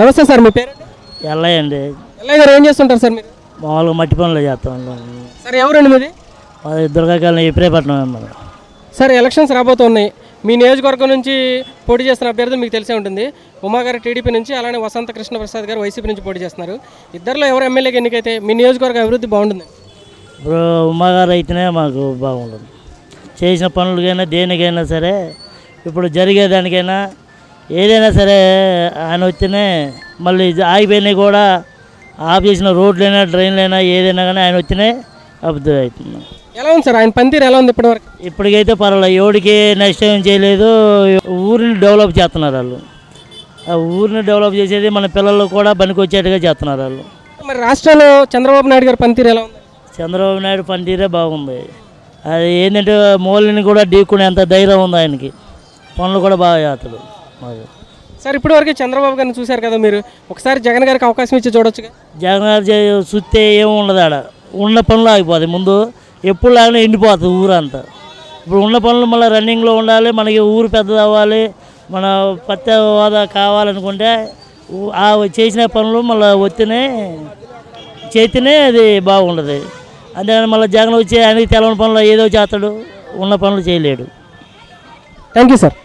నమస్తే సార్ మీ పేరు వెళ్ళయండి ఎల్లయ్య గారు ఏం చేస్తుంటారు సార్ మీరు? మామూలుగా మట్టి పనులు చేస్తాం సార్ ఎవరండి మీది? అది దుర్గాకాలం ఇప్పుడేపట్నం సార్ ఎలక్షన్స్ రాబోతున్నాయి. మీ నియోజకవర్గం నుంచి పోటీ చేస్తున్న అభ్యర్థులు మీకు తెలిసే ఉంటుంది. ఉమా గారు టీడీపీ నుంచి అలానే వసంత కృష్ణ ప్రసాద్ గారు వైసీపీ నుంచి పోటీ చేస్తున్నారు. ఇద్దరిలో ఎవరు ఎమ్మెల్యేకి ఎన్నికైతే మీ నియోజకవర్గ అభివృద్ధి బాగుంటుంది? ఇప్పుడు ఉమ్మగారు అయితేనే మాకు బాగుండదు చేసిన పనులకైనా దేనికైనా సరే ఇప్పుడు జరిగేదానికైనా ఏదైనా సరే ఆయన వస్తేనే మళ్ళీ ఆగిపోయినాయి కూడా ఆఫ్ చేసిన రోడ్లైనా డ్రైన్లైనా ఏదైనా కానీ ఆయన వస్తేనే అభివృద్ధి అవుతుంది ఎలా ఉంది సార్? ఆయన పనితీరు ఎలా ఉంది ఇప్పటివరకు? ఇప్పటికైతే పర్వాలేదు. ఎవడికి నష్టం ఏం చేయలేదు. ఊరిని డెవలప్ చేస్తున్నారు వాళ్ళు. ఆ ఊరిని డెవలప్ చేసేది మన పిల్లలు కూడా పనికి వచ్చేట్టుగా చేస్తున్నారు వాళ్ళు. మరి రాష్ట్రంలో చంద్రబాబు నాయుడు గారి పనితీరు ఎలా ఉంది? చంద్రబాబు నాయుడు పనితీరే బాగుంది. అది ఏంటంటే మోలిని కూడా ఢీకునేంత ధైర్యం ఉంది ఆయనకి. పనులు కూడా బాగా చేస్తాడు. సార్ ఇప్పటివరకు చంద్రబాబు గారిని చూశారు కదా మీరు. ఒకసారి జగన్ గారికి అవకాశం ఇచ్చి చూడొచ్చుగా జగన్ గారు చూస్తే ఏమి ఉండదు ఆడ. ఉన్న పనులు ఆగిపోతాయి. ముందు ఎప్పుడు లాగానే ఎండిపోతుంది ఊరంతా. ఇప్పుడు ఉన్న పనులు మళ్ళీ రన్నింగ్లో ఉండాలి మనకి ఊరు పెద్దది అవ్వాలి మన పత్తి హోదా కావాలనుకుంటే ఆ చేసిన పనులు మళ్ళీ వస్తేనే చేస్తేనే అది బాగుండదు. అంతేగాని మళ్ళీ జగన్ వచ్చి ఆయనకి తెలవని పనులు ఏదో చేస్తాడు ఉన్న పనులు చేయలేడు. Thank you sir.